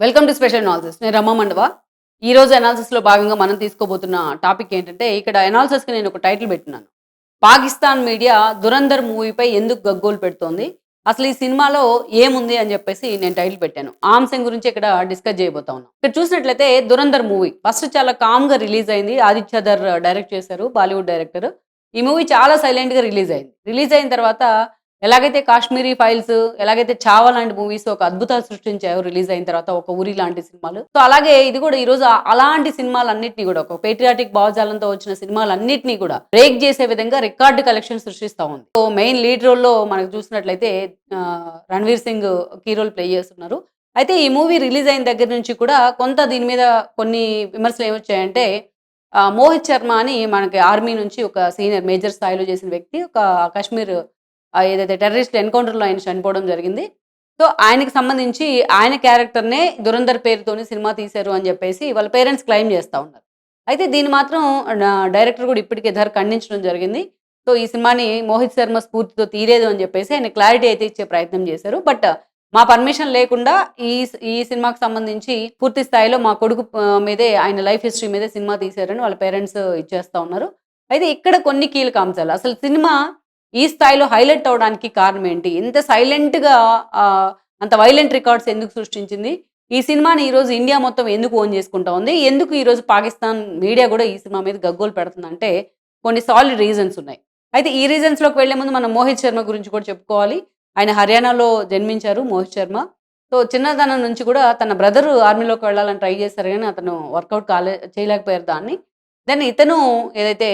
Welcome to special analysis నేను రమ్మ మండవ. ఈ రోజు అనాలిసిస్లో భాగంగా మనం తీసుకోబోతున్న టాపిక్ ఏంటంటే ఇక్కడ అనాలిసిస్కి నేను ఒక టైటిల్ పెట్టినాను. పాకిస్తాన్ మీడియా దురందర్ మూవీపై ఎందుకు గగ్గోలు పెడుతోంది? అసలు ఈ సినిమాలో ఏముంది అని చెప్పేసి నేను టైటిల్ పెట్టాను. ఆ గురించి ఇక్కడ డిస్కస్ చేయబోతా ఉన్నాం. ఇక్కడ చూసినట్లయితే దురందర్ మూవీ ఫస్ట్ చాలా కామ్గా రిలీజ్ అయింది. ఆదిత్య ధర్ డైరెక్ట్ uh, చేశారు బాలీవుడ్ డైరెక్టర్ ఈ మూవీ చాలా సైలెంట్గా రిలీజ్ అయింది. రిలీజ్ అయిన తర్వాత ఎలాగైతే కాశ్మీరీ ఫైల్స్ ఎలాగైతే చావా లాంటి మూవీస్ ఒక అద్భుతాలు సృష్టించాయో రిలీజ్ అయిన తర్వాత ఒక ఊరి లాంటి సినిమాలు. సో అలాగే ఇది కూడా ఈ రోజు అలాంటి అలాంటి సినిమాలన్నింటినీ కూడా ఒక పేట్రియాటిక్ భావజాలంతో వచ్చిన సినిమాలన్నింటినీ కూడా బ్రేక్ చేసే విధంగా రికార్డు కలెక్షన్ సృష్టిస్తా ఉంది. సో మెయిన్ లీడ్ రోల్లో మనకు చూసినట్లయితే Ranveer Ranveer Singh key role play చేస్తున్నారు. అయితే ఈ మూవీ రిలీజ్ అయిన దగ్గర నుంచి కూడా కొంత దీని మీద కొన్ని విమర్శలు ఏమొచ్చాయంటే మోహిత్ శర్మ అని మనకి ఆర్మీ నుంచి ఒక సీనియర్ మేజర్ స్థాయిలో చేసిన వ్యక్తి ఒక కాశ్మీర్ ఏదైతే టెర్రరిస్ట్ ఎన్కౌంటర్లో ఆయన చనిపోవడం జరిగింది. సో ఆయనకి సంబంధించి ఆయన క్యారెక్టర్నే దురందర్ పేరుతోని సినిమా తీశారు అని చెప్పేసి వాళ్ళ పేరెంట్స్ క్లెయిమ్ చేస్తూ ఉన్నారు. అయితే దీన్ని మాత్రం డైరెక్టర్ కూడా ఇప్పటికే ధర ఖండించడం జరిగింది. సో ఈ సినిమాని మోహిత్ శర్మ స్ఫూర్తితో తీరేదు అని చెప్పేసి ఆయన క్లారిటీ అయితే ఇచ్చే ప్రయత్నం చేశారు. బట్ మా పర్మిషన్ లేకుండా ఈ ఈ సినిమాకి సంబంధించి పూర్తి స్థాయిలో మా కొడుకు మీదే ఆయన లైఫ్ హిస్టరీ మీదే సినిమా తీశారని వాళ్ళ పేరెంట్స్ ఇచ్చేస్తా ఉన్నారు. అయితే ఇక్కడ కొన్ని కీలక అంశాలు. అసలు సినిమా ఈ స్థాయిలో హైలైట్ అవడానికి కారణం ఏంటి? ఇంత సైలెంట్గా అంత వైలెంట్ రికార్డ్స్ ఎందుకు సృష్టించింది? ఈ సినిమాని ఈరోజు ఇండియా మొత్తం ఎందుకు ఓన్ చేసుకుంటా ఉంది? ఎందుకు ఈరోజు పాకిస్తాన్ మీడియా కూడా ఈ సినిమా మీద గగ్గోలు పెడుతుందంటే కొన్ని సాలిడ్ రీజన్స్ ఉన్నాయి. అయితే ఈ రీజన్స్లోకి వెళ్ళే ముందు మనం మోహిత్ శర్మ గురించి కూడా చెప్పుకోవాలి. ఆయన హర్యానాలో జన్మించారు మోహిత్ శర్మ. సో చిన్నతనం నుంచి కూడా తన బ్రదర్ ఆర్మీలోకి వెళ్ళాలని ట్రై చేశారు కానీ అతను వర్కౌట్ కాలే చేయలేకపోయారు దాన్ని. దెన్ ఇతను ఏదైతే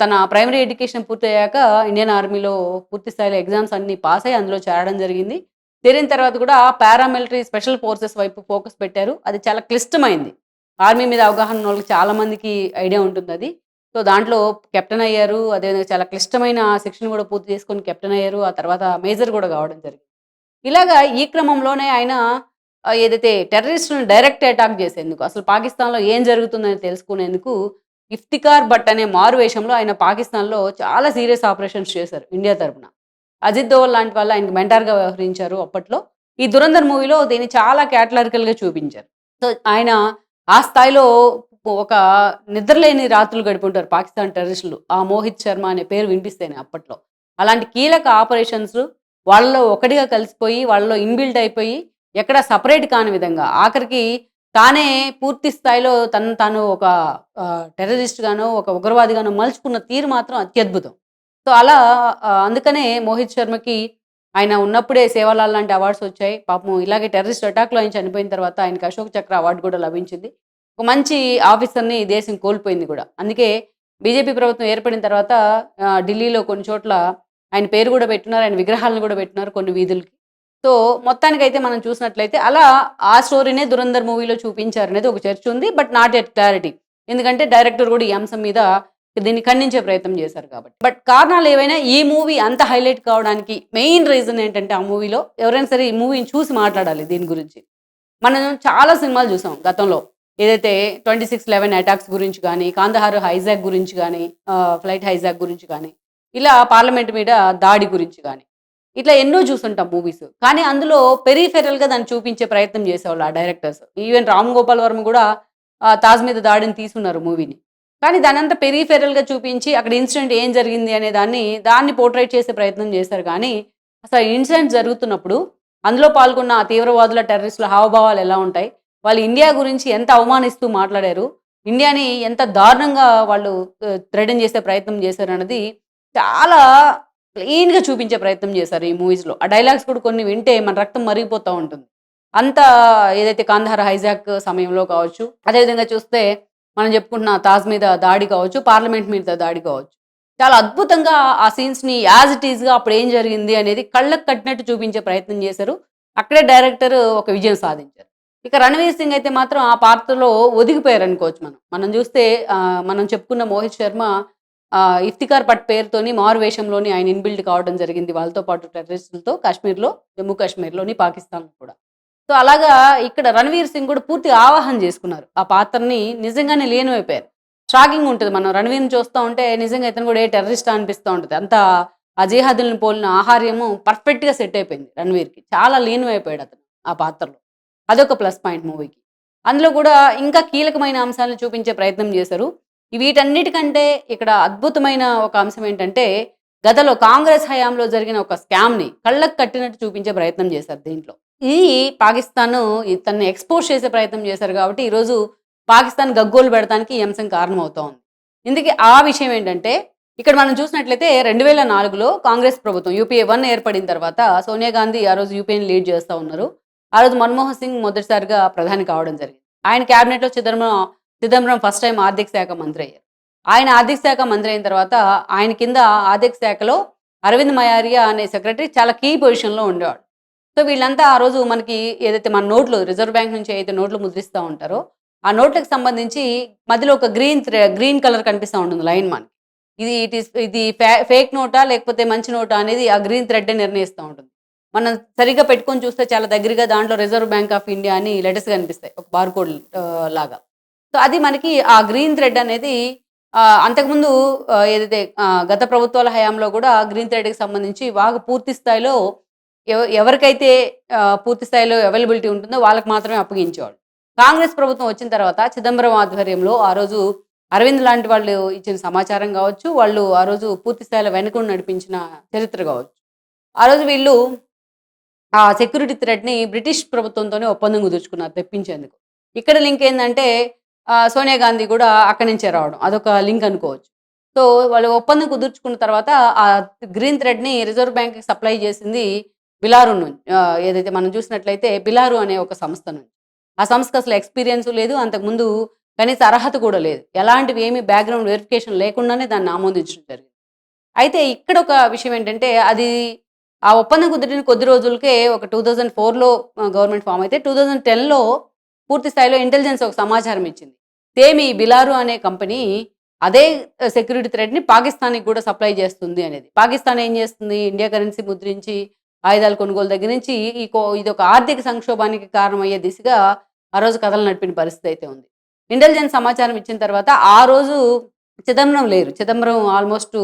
తన ప్రైమరీ ఎడ్యుకేషన్ పూర్తయ్యాక ఇండియన్ ఆర్మీలో పూర్తి స్థాయిలో ఎగ్జామ్స్ అన్ని పాస్ అయ్యి అందులో చేరడం జరిగింది. చేరిన తర్వాత కూడా పారామిలిటరీ స్పెషల్ ఫోర్సెస్ వైపు ఫోకస్ పెట్టారు. అది చాలా క్లిష్టమైంది. ఆర్మీ మీద అవగాహన ఉన్న వాళ్ళకి చాలా మందికి ఐడియా ఉంటుంది అది. సో దాంట్లో కెప్టెన్ అయ్యారు. అదేవిధంగా చాలా క్లిష్టమైన శిక్షణ కూడా పూర్తి చేసుకొని కెప్టెన్ అయ్యారు. ఆ తర్వాత మేజర్ కూడా కావడం జరిగింది. ఇలాగా ఈ క్రమంలోనే ఆయన ఏదైతే టెర్రరిస్టులను డైరెక్ట్ అటాక్ చేసేందుకు అసలు పాకిస్తాన్లో ఏం జరుగుతుందని తెలుసుకునేందుకు ఇఫ్తికార్ భట్ అనే మారు వేషంలో ఆయన పాకిస్తాన్లో చాలా సీరియస్ ఆపరేషన్స్ చేశారు ఇండియా తరపున. అజిత్ దోవల్ లాంటి వాళ్ళు ఆయనకి మెంటార్గా వ్యవహరించారు అప్పట్లో. ఈ దురంధర్ మూవీలో దీన్ని చాలా క్యాటలరికల్గా చూపించారు. సో ఆయన ఆ స్థాయిలో ఒక నిద్రలేని రాత్రులు గడుపుంటారు పాకిస్తాన్ టెర్రరిస్టులు. ఆ మోహిత్ శర్మ అనే పేరు వినిపిస్తేనే అప్పట్లో. అలాంటి కీలక ఆపరేషన్స్ వాళ్ళలో ఒకటిగా కలిసిపోయి వాళ్ళలో ఇన్బిల్ట్ అయిపోయి ఎక్కడ సపరేట్ కాని విధంగా ఆఖరికి తానే పూర్తి స్థాయిలో తను తాను ఒక టెర్రరిస్ట్ గానో ఒక ఉగ్రవాదిగానో మలుచుకున్న తీరు మాత్రం అత్యద్భుతం. సో అలా అందుకనే మోహిత్ శర్మకి ఆయన ఉన్నప్పుడే సేవాలాల్ లాంటి అవార్డ్స్ వచ్చాయి. పాపం ఇలాగే టెర్రరిస్ట్ అటాక్లో ఆయన చనిపోయిన తర్వాత ఆయనకి అశోక్ చక్ర అవార్డు కూడా లభించింది. ఒక మంచి ఆఫీసర్ని ఈ దేశం కోల్పోయింది కూడా. అందుకే బీజేపీ ప్రభుత్వం ఏర్పడిన తర్వాత ఢిల్లీలో కొన్ని చోట్ల ఆయన పేరు కూడా పెట్టున్నారు ఆయన విగ్రహాలను కూడా పెట్టినారు కొన్ని వీధులకి. సో మొత్తానికైతే మనం చూసినట్లయితే అలా ఆ స్టోరీనే దురందర్ మూవీలో చూపించారు అనేది ఒక చర్చ ఉంది బట్ నాట్ ఎట్ క్లారిటీ. ఎందుకంటే డైరెక్టర్ కూడా ఈ అంశం మీద దీన్ని ఖండించే ప్రయత్నం చేశారు కాబట్టి. బట్ కారణాలు ఏవైనా ఈ మూవీ అంత హైలైట్ కావడానికి మెయిన్ రీజన్ ఏంటంటే ఆ మూవీలో ఎవరైనా సరే ఈ మూవీని చూసి మాట్లాడాలి దీని గురించి. మనం చాలా సినిమాలు చూసాం గతంలో. ఏదైతే ట్వంటీ సిక్స్ లెవెన్ అటాక్స్ గురించి కానీ కాందహార్ హైజాక్ గురించి కానీ ఫ్లైట్ హైజాక్ గురించి కానీ ఇలా పార్లమెంట్ మీద దాడి గురించి కానీ ఇట్లా ఎన్నో చూసుంటాం మూవీస్ కానీ అందులో పెరిఫెరల్గా దాన్ని చూపించే ప్రయత్నం చేసేవాళ్ళు ఆ డైరెక్టర్స్ ఈవెన్ రామ్ గోపాల్ వర్మ కూడా తాజ్ మీద దాడిని తీసుకున్నారు మూవీని కానీ దాని అంతా పెరిఫెరల్గా చూపించి అక్కడ ఇన్సిడెంట్ ఏం జరిగింది అనే దాన్ని దాన్ని పోర్ట్రేట్ చేసే ప్రయత్నం చేశారు. కానీ అసలు ఇన్సిడెంట్ జరుగుతున్నప్పుడు అందులో పాల్గొన్న ఆ తీవ్రవాదుల టెర్రరిస్టుల హావభావాలు ఎలా ఉంటాయి? వాళ్ళు ఇండియా గురించి ఎంత అవమానిస్తూ మాట్లాడారు? ఇండియాని ఎంత దారుణంగా వాళ్ళు థ్రెడన్ చేసే ప్రయత్నం చేశారు అన్నది చాలా క్లీన్గా చూపించే ప్రయత్నం చేశారు ఈ మూవీస్లో ఆ డైలాగ్స్ కూడా కొన్ని వింటే మన రక్తం మరిగిపోతూ ఉంటుంది. అంత ఏదైతే కాంధార హైజాక్ సమయంలో కావచ్చు అదేవిధంగా చూస్తే మనం చెప్పుకుంటున్న తాజ్ మీద దాడి కావచ్చు పార్లమెంట్ మీద దాడి కావచ్చు. చాలా అద్భుతంగా ఆ సీన్స్ని యాజ్ ఇట్ ఈస్గా అప్పుడు ఏం జరిగింది అనేది కళ్ళకు కట్టినట్టు చూపించే ప్రయత్నం చేశారు. అక్కడే డైరెక్టర్ ఒక విజయం సాధించారు. ఇక రణవీర్ సింగ్ అయితే మాత్రం ఆ పాత్రలో ఒదిగిపోయారు అనుకోవచ్చు మనం. మనం చూస్తే మనం చెప్పుకున్న మోహిత్ శర్మ ఇఫ్తికార్ పట్ పేరుతోని మారు వేషంలోని ఆయన ఇన్బిల్డ్ కావడం జరిగింది. వాళ్ళతో పాటు టెర్రరిస్టులతో కాశ్మీర్లో జమ్మూ కాశ్మీర్లోని పాకిస్తాన్లో కూడా. సో అలాగా ఇక్కడ రణవీర్ సింగ్ కూడా పూర్తి ఆవాహన చేసుకున్నారు. ఆ పాత్రని నిజంగానే లీనమైపోయారు షాకింగ్ ఉంటుంది. మనం రణవీర్ని చూస్తూ ఉంటే నిజంగా ఇతను కూడా ఏ టెర్రరిస్ట్ అనిపిస్తూ ఉంటుంది. అంత ఆ పోలిన ఆహార్యము పర్ఫెక్ట్గా సెట్ అయిపోయింది రణవీర్కి. చాలా లీనమైపోయాడు అతను ఆ పాత్రలో. అదొక ప్లస్ పాయింట్ మూవీకి. అందులో కూడా ఇంకా కీలకమైన అంశాలను చూపించే ప్రయత్నం చేశారు. వీటన్నిటికంటే ఇక్కడ అద్భుతమైన ఒక అంశం ఏంటంటే గతలో కాంగ్రెస్ హయాంలో జరిగిన ఒక స్కామ్ని కళ్ళకు కట్టినట్టు చూపించే ప్రయత్నం చేశారు దీంట్లో. ఈ పాకిస్తాన్ తనని ఎక్స్పోజ్ చేసే ప్రయత్నం చేశారు కాబట్టి ఈరోజు పాకిస్తాన్ గగ్గోలు పెడతానికి ఈ అంశం కారణమవుతా ఉంది. ఇందుకే ఆ విషయం ఏంటంటే ఇక్కడ మనం చూసినట్లయితే రెండు వేల నాలుగులో కాంగ్రెస్ ప్రభుత్వం యూపీఏ వన్ ఏర్పడిన తర్వాత సోనియా గాంధీ ఆ రోజు యూపీఏని లీడ్ చేస్తూ ఉన్నారు. ఆ రోజు మన్మోహన్ సింగ్ మొదటిసారిగా ప్రధాని కావడం జరిగింది. ఆయన క్యాబినెట్లో చిదంబరం చిదంబరం ఫస్ట్ టైం ఆర్థిక శాఖ మంత్రి అయ్యారు ఆయన ఆర్థిక శాఖ మంత్రి అయిన తర్వాత ఆయన కింద ఆర్థిక శాఖలో అరవింద్ మయారియా అనే సెక్రటరీ చాలా కీ పొజిషన్లో ఉండేవాడు. సో వీళ్ళంతా ఆ రోజు మనకి ఏదైతే మన నోట్లు రిజర్వ్ బ్యాంక్ నుంచి అయితే నోట్లు ముద్రిస్తూ ఉంటారో ఆ నోట్లకు సంబంధించి మధ్యలో ఒక గ్రీన్ గ్రీన్ కలర్ కనిపిస్తూ ఉంటుంది లైన్ మనకి. ఇది ఇట్ ఈస్ ఇది ఫేక్ నోటా లేకపోతే మంచి నోటా అనేది ఆ గ్రీన్ థ్రెడ్ నిర్ణయిస్తూ ఉంటుంది. మనం సరిగ్గా పెట్టుకొని చూస్తే చాలా దగ్గరగా దాంట్లో రిజర్వ్ బ్యాంక్ ఆఫ్ ఇండియా అని లెటర్స్ కనిపిస్తాయి. ఒక బార్కోడ్ లాగా. సో అది మనకి ఆ గ్రీన్ థ్రెడ్ అనేది అంతకుముందు ఏదైతే గత ప్రభుత్వాల హయాంలో కూడా గ్రీన్ థ్రెడ్కి సంబంధించి బాగా పూర్తి స్థాయిలో ఎవరికైతే పూర్తి స్థాయిలో అవైలబిలిటీ ఉంటుందో వాళ్ళకి మాత్రమే అప్పగించేవాళ్ళు. కాంగ్రెస్ ప్రభుత్వం వచ్చిన తర్వాత చిదంబరం ఆధ్వర్యంలో ఆ రోజు అరవింద్ లాంటి వాళ్ళు ఇచ్చిన సమాచారం కావచ్చు వాళ్ళు ఆ రోజు పూర్తి స్థాయిలో వెనుకను నడిపించిన చరిత్ర కావచ్చు. ఆ రోజు వీళ్ళు ఆ సెక్యూరిటీ థ్రెడ్ని బ్రిటిష్ ప్రభుత్వంతోనే ఒప్పందం కుదుర్చుకున్నారు తెప్పించేందుకు. ఇక్కడ లింక్ ఏంటంటే సోనియా గాంధీ కూడా అక్కడి నుంచే రావడం. అదొక లింక్ అనుకోవచ్చు. సో వాళ్ళు ఒప్పందం కుదుర్చుకున్న తర్వాత ఆ గ్రీన్ థ్రెడ్ని రిజర్వ్ బ్యాంక్కి సప్లై చేసింది బిలారు నుంచి ఏదైతే మనం చూసినట్లయితే బిలారు అనే ఒక సంస్థ నుంచి ఆ సంస్థకు అసలు ఎక్స్పీరియన్స్ లేదు అంతకుముందు కనీస అర్హత కూడా లేదు. ఎలాంటివి ఏమి బ్యాక్గ్రౌండ్ వెరిఫికేషన్ లేకుండానే దాన్ని ఆమోదించడం జరిగింది. అయితే ఇక్కడ ఒక విషయం ఏంటంటే అది ఆ ఒప్పందం కుదిరిన కొద్ది రోజులకే ఒక టూ థౌజండ్ ఫోర్లో గవర్నమెంట్ ఫామ్ అయితే టూ థౌజండ్ టెన్లో పూర్తి స్థాయిలో ఇంటెలిజెన్స్ ఒక సమాచారం ఇచ్చింది. సేమ్ ఈ బిలారు అనే కంపెనీ అదే సెక్యూరిటీ థ్రెడ్ని పాకిస్తాన్కి కూడా సప్లై చేస్తుంది అనేది. పాకిస్తాన్ ఏం చేస్తుంది? ఇండియా కరెన్సీ ముద్రించి ఆయుధాల కొనుగోలు దగ్గర నుంచి ఈ కో- ఇది ఒక ఆర్థిక సంక్షోభానికి కారణమయ్యే దిశగా ఆ రోజు కథలు నడిపిన పరిస్థితి అయితే ఉంది. ఇంటెలిజెన్స్ సమాచారం ఇచ్చిన తర్వాత ఆ రోజు చిదంబరం లేరు. చిదంబరం ఆల్మోస్ట్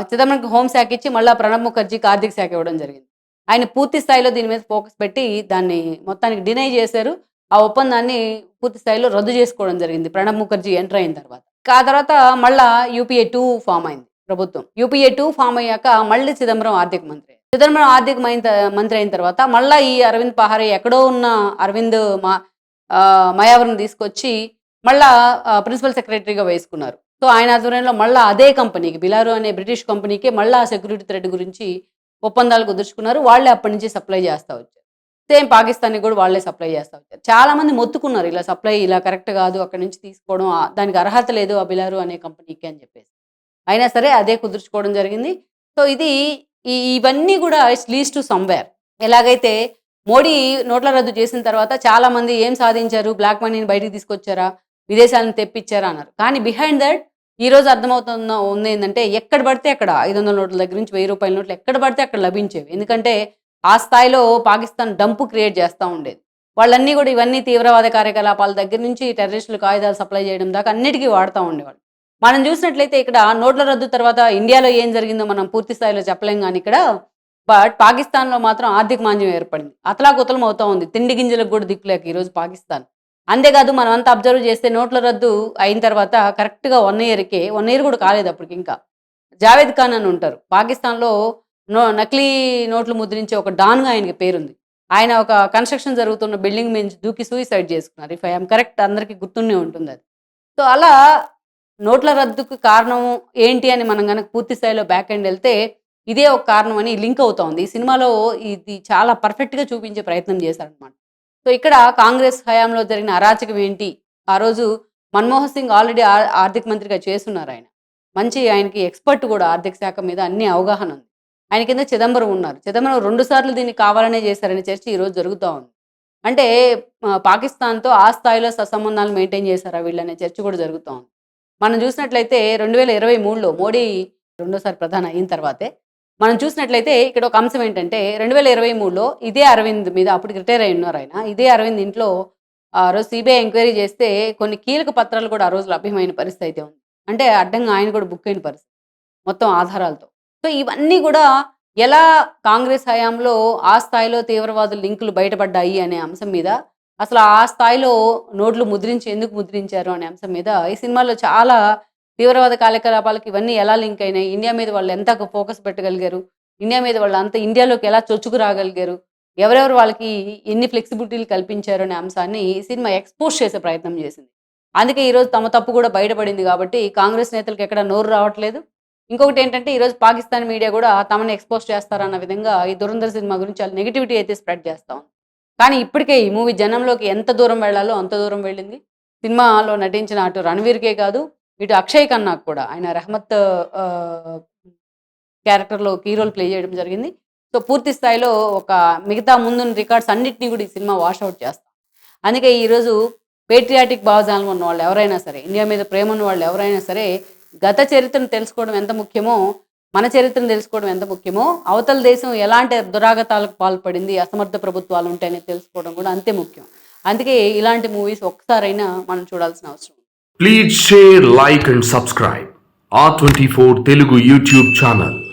చిదంబరంకి హోంశాఖ ఇచ్చి మళ్ళీ ప్రణబ్ ముఖర్జీకి ఆర్థిక శాఖ ఇవ్వడం జరిగింది. ఆయన పూర్తి స్థాయిలో దీని మీద ఫోకస్ పెట్టి దాన్ని మొత్తానికి డినై చేశారు. ఆ ఒప్పందాన్ని పూర్తి స్థాయిలో రద్దు చేసుకోవడం జరిగింది. ప్రణబ్ ముఖర్జీ ఎంటర్ అయిన తర్వాత. ఆ తర్వాత మళ్ళా యూపీఏ టూ ఫామ్ అయింది ప్రభుత్వం. యూపీఏ టూ ఫామ్ అయ్యాక మళ్ళీ చిదంబరం ఆర్థిక మంత్రి చిదంబరం ఆర్థిక మంత్రి అయిన తర్వాత మళ్ళా ఈ అరవింద్ పహారే ఎక్కడో ఉన్న అరవింద్ మా మయావరం తీసుకొచ్చి మళ్ళా ప్రిన్సిపల్ సెక్రటరీగా వేసుకున్నారు. సో ఆయన ఆధ్వర్యంలో మళ్ళా అదే కంపెనీకి బిలారు అనే బ్రిటిష్ కంపెనీకి మళ్ళా సెక్యూరిటీ థ్రెడ్ గురించి ఒప్పందాలు కుదుర్చుకున్నారు. వాళ్ళే అప్పటి నుంచి సప్లై చేస్తూ వచ్చారు. సేమ్ పాకిస్తాన్కి కూడా వాళ్ళే సప్లై చేస్తూ వచ్చారు. చాలా మంది మొత్తుకున్నారు ఇలా సప్లై ఇలా కరెక్ట్ కాదు అక్కడ నుంచి తీసుకోవడం దానికి అర్హత లేదు అబిలారు అనే కంపెనీకి అని చెప్పేసి. అయినా సరే అదే కుదుర్చుకోవడం జరిగింది. సో ఇది ఇవన్నీ కూడా ఇట్స్ లీస్ టు సమ్వేర్. ఎలాగైతే మోడీ నోట్ల రద్దు చేసిన తర్వాత చాలా మంది ఏం సాధించారు? బ్లాక్ మనీని బయటికి తీసుకొచ్చారా? విదేశాలను తెప్పించారా అన్నారు. కానీ బిహైండ్ దట్ ఈ రోజు అర్థమవుతున్న ఉంది ఏంటంటే ఎక్కడ పడితే అక్కడ ఐదు వందల నోట్ల దగ్గర నుంచి వెయ్యి రూపాయల నోట్లు ఎక్కడ పడితే అక్కడ లభించేవి. ఎందుకంటే ఆ స్థాయిలో పాకిస్తాన్ డంపు క్రియేట్ చేస్తూ ఉండేది. వాళ్ళన్నీ కూడా ఇవన్నీ తీవ్రవాద కార్యకలాపాల దగ్గర నుంచి టెర్రరిస్టులకు ఆయుధాలు సప్లై చేయడం దాకా అన్నిటికీ వాడుతూ ఉండేవాళ్ళు. మనం చూసినట్లయితే ఇక్కడ నోట్ల రద్దు తర్వాత ఇండియాలో ఏం జరిగిందో మనం పూర్తి స్థాయిలో చెప్పలేం కానీ ఇక్కడ బట్ పాకిస్తాన్లో మాత్రం ఆర్థిక మాంద్యం ఏర్పడింది. అతలాకుతలం అవుతూ ఉంది. తిండి గింజలకు కూడా దిక్కులేక ఈరోజు పాకిస్తాన్. అంతేకాదు మనం అంతా అబ్జర్వ్ చేస్తే నోట్ల రద్దు అయిన తర్వాత కరెక్ట్గా వన్ ఇయర్కే వన్ ఇయర్ కూడా కాలేదు అప్పటికి ఇంకా. జావేద్ ఖాన్ అని ఉంటారు. పాకిస్తాన్లో నో నకిలీ నోట్లు ముద్రించే ఒక డాన్గా ఆయనకి పేరుంది. ఆయన ఒక కన్స్ట్రక్షన్ జరుగుతున్న బిల్డింగ్ మీద దూకి సూసైడ్ చేసుకున్నారు. ఇఫ్ ఐఎమ్ కరెక్ట్ అందరికీ గుర్తుండే ఉంటుంది అది. సో అలా నోట్ల రద్దుకు కారణం ఏంటి అని మనం కనుక పూర్తి స్థాయిలో బ్యాక్ ఎండ్ వెళ్తే ఇదే ఒక కారణం అని లింక్ అవుతా ఉంది. ఈ సినిమాలో ఇది చాలా పర్ఫెక్ట్గా చూపించే ప్రయత్నం చేశారనమాట సో ఇక్కడ కాంగ్రెస్ హయాంలో జరిగిన అరాచకం ఏంటి? ఆ రోజు మన్మోహన్ సింగ్ ఆల్రెడీ ఆర్థిక మంత్రిగా చేస్తున్నారు ఆయన. మంచి ఆయనకి ఎక్స్పర్ట్ కూడా ఆర్థిక శాఖ మీద అన్ని అవగాహన ఉంది. ఆయన కింద చిదంబరం ఉన్నారు. చిదంబరం రెండు సార్లు దీన్ని కావాలనే చేశారనే చర్చ ఈరోజు జరుగుతూ ఉంది. అంటే పాకిస్తాన్తో ఆ స్థాయిలో సత్సంబంధాలు మెయింటైన్ చేశారా వీళ్ళనే చర్చ కూడా జరుగుతూ ఉంది. మనం చూసినట్లయితే రెండు వేల ఇరవై మూడులో మోడీ రెండోసారి ప్రధాని అయిన తర్వాతే మనం చూసినట్లయితే ఇక్కడ ఒక అంశం ఏంటంటే రెండు వేల ఇరవై మూడులో ఇదే అరవింద్ మీద అప్పుడు రిటైర్ అయి ఉన్నారు ఆయన. ఇదే అరవింద్ ఇంట్లో ఆ రోజు సిబిఐ ఎంక్వైరీ చేస్తే కొన్ని కీలక పత్రాలు కూడా ఆ రోజు లభ్యమైన పరిస్థితి అయితే ఉంది. అంటే అడ్డంగా ఆయన కూడా బుక్ అయిన పరిస్థితి. మొత్తం ఆధారాలతో. సో ఇవన్నీ కూడా ఎలా కాంగ్రెస్ హయాంలో ఆ స్థాయిలో తీవ్రవాదుల లింకులు బయటపడ్డాయి అనే అంశం మీద అసలు ఆ స్థాయిలో నోట్లు ముద్రించి ఎందుకు ముద్రించారు అనే అంశం మీద ఈ సినిమాలో చాలా తీవ్రవాద కార్యకలాపాలకు ఇవన్నీ ఎలా లింక్ అయినాయి? ఇండియా మీద వాళ్ళు ఎంత ఫోకస్ పెట్టగలిగారు? ఇండియా మీద వాళ్ళు అంత ఇండియాలోకి ఎలా చొచ్చుకు రాగలిగారు? ఎవరెవరు వాళ్ళకి ఎన్ని ఫ్లెక్సిబిలిటీలు కల్పించారు అనే అంశాన్ని ఈ సినిమా ఎక్స్పోజ్ చేసే ప్రయత్నం చేసింది. అందుకే ఈరోజు తమ తప్పు కూడా బయటపడింది కాబట్టి కాంగ్రెస్ నేతలకు ఎక్కడ నోరు రావట్లేదు. ఇంకొకటి ఏంటంటే ఈరోజు పాకిస్తాన్ మీడియా కూడా తమను ఎక్స్పోజ్ చేస్తారన్న విధంగా ఈ దురంధర్ సినిమా గురించి చాలా నెగిటివిటీ అయితే స్ప్రెడ్ చేస్తా ఉంది. కానీ ఇప్పటికే ఈ మూవీ జనంలోకి ఎంత దూరం వెళ్ళాలో అంత దూరం వెళ్ళింది. సినిమాలో నటించిన అటు రణవీర్కే కాదు ఇటు అక్షయ్ ఖన్నా కూడా. ఆయన రహమత్ క్యారెక్టర్లో కీ రోల్ ప్లే చేయడం జరిగింది. సో పూర్తి స్థాయిలో ఒక మిగతా ముందున్న రికార్డ్స్ అన్నిటినీ కూడా ఈ సినిమా వాషౌట్ చేస్తాం అందుకే ఈరోజు పేట్రియాటిక్ భావజాలం ఉన్న వాళ్ళు ఎవరైనా సరే ఇండియా మీద ప్రేమ ఉన్న వాళ్ళు ఎవరైనా సరే గత చరిత్రను తెలుసుకోవడం ఎంత ముఖ్యమో మన చరిత్రను తెలుసుకోవడం ఎంత ముఖ్యమో అవతల దేశం ఎలాంటి దురాగతాలకు పాల్పడింది అసమర్థ ప్రభుత్వాలు ఉంటాయని తెలుసుకోవడం కూడా అంతే ముఖ్యం. అందుకే ఇలాంటి మూవీస్ ఒక్కసారైనా మనం చూడాల్సిన అవసరం. Please share like and subscribe. ఆ twenty four Telugu YouTube channel.